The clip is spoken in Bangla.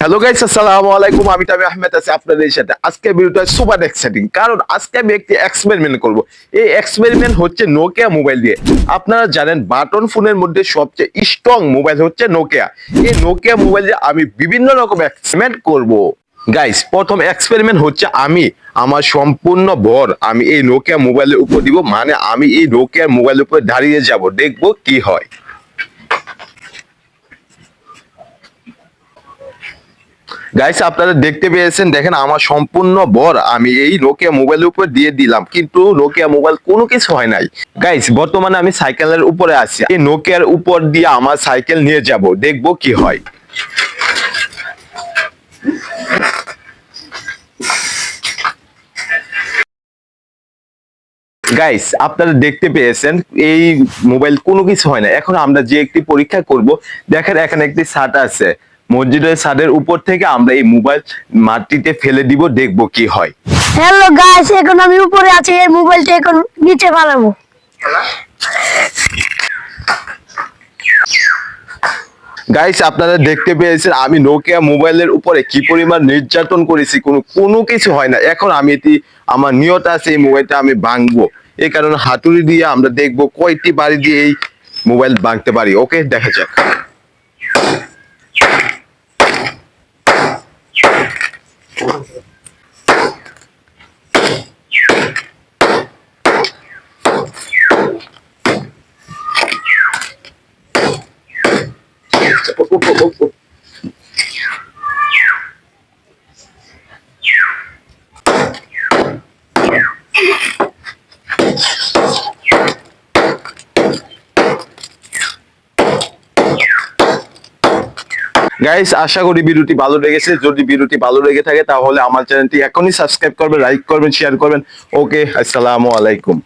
হ্যালো গাইস আসসালামু আলাইকুম আমি তামি আহমেদ আছি আপনাদের সাথে। আজকে ভিডিওটা সুপার এক্সাইটিং কারণ আজকে আমি একটি এক্সপেরিমেন্ট করব। এই এক্সপেরিমেন্ট হচ্ছে নোকিয়া মোবাইল দিয়ে। আপনারা জানেন, বাটন ফোনের মধ্যে সবচেয়ে স্ট্রং মোবাইল হচ্ছে নোকিয়া এই নোকিয়া মোবাইল দিয়ে আমি বিভিন্ন রকম এক্সপেরিমেন্ট করব। গাইস প্রথম এক্সপেরিমেন্ট হচ্ছে আমি, আমার সম্পূর্ণ ভর আমি এই নোকিয়া মোবাইলের উপর দিব। মানে আমি এই নোকিয়া মোবাইলের উপর দাঁড়িয়ে যাব। দেখব কি হয়। গাইস আপনারা দেখতে পেয়েছেন, দেখেন আমার সম্পূর্ণ বর। আমি এই নোকিয়া মোবাইলের উপর দিয়ে দিলাম, কিন্তু নোকিয়া মোবাইল কোনো কিছু হয় নাই। গাইস বর্তমানে আমি সাইকেলের উপরে আছি। এই নোকিয়ার উপর দিয়ে আমার সাইকেল নিয়ে যাব, দেখব কি হয়। গাইস আপনারা দেখতে পেয়েছেন, এই মোবাইল কোনো কিছু হয় না এখন আমরা যে একটি পরীক্ষা করব, দেখেন এখানে একটি শার্ট আছে। মসজিদের ছাদের উপর থেকে আমরা এই মোবাইল মাটিতে ফেলে দিব দেখব কি হয়। হ্যালো গাইস এখন আমি উপরে আছি এই মোবাইলটা এখন নিচে পালাবো গাইস আপনারা দেখতে পেয়েছেন আমি নোকিয়া মোবাইলের উপরে কি পরিমাণ নির্যাতন করেছি কোনো কোনো কিছু হয় না। এখন আমি এটি আমার নিয়ত আছে এই মোবাইলটা আমি ভাঙবো। এই কারণে হাতুড়ি দিয়ে আমরা দেখব কয়টি বাড়ি দিয়ে এই মোবাইল ভাঙতে পারি। ওকে দেখা যাক। Oh, oh, oh, oh. Guys আশা করি ভিডিওটি ভালো লেগেছে। যদি ভিডিওটি ভালো লেগে থাকে, তাহলে আমার চ্যানেলটি এখনই সাবস্ক্রাইব করবেন লাইক করবেন শেয়ার করবেন। ওকে আসসালামু আলাইকুম।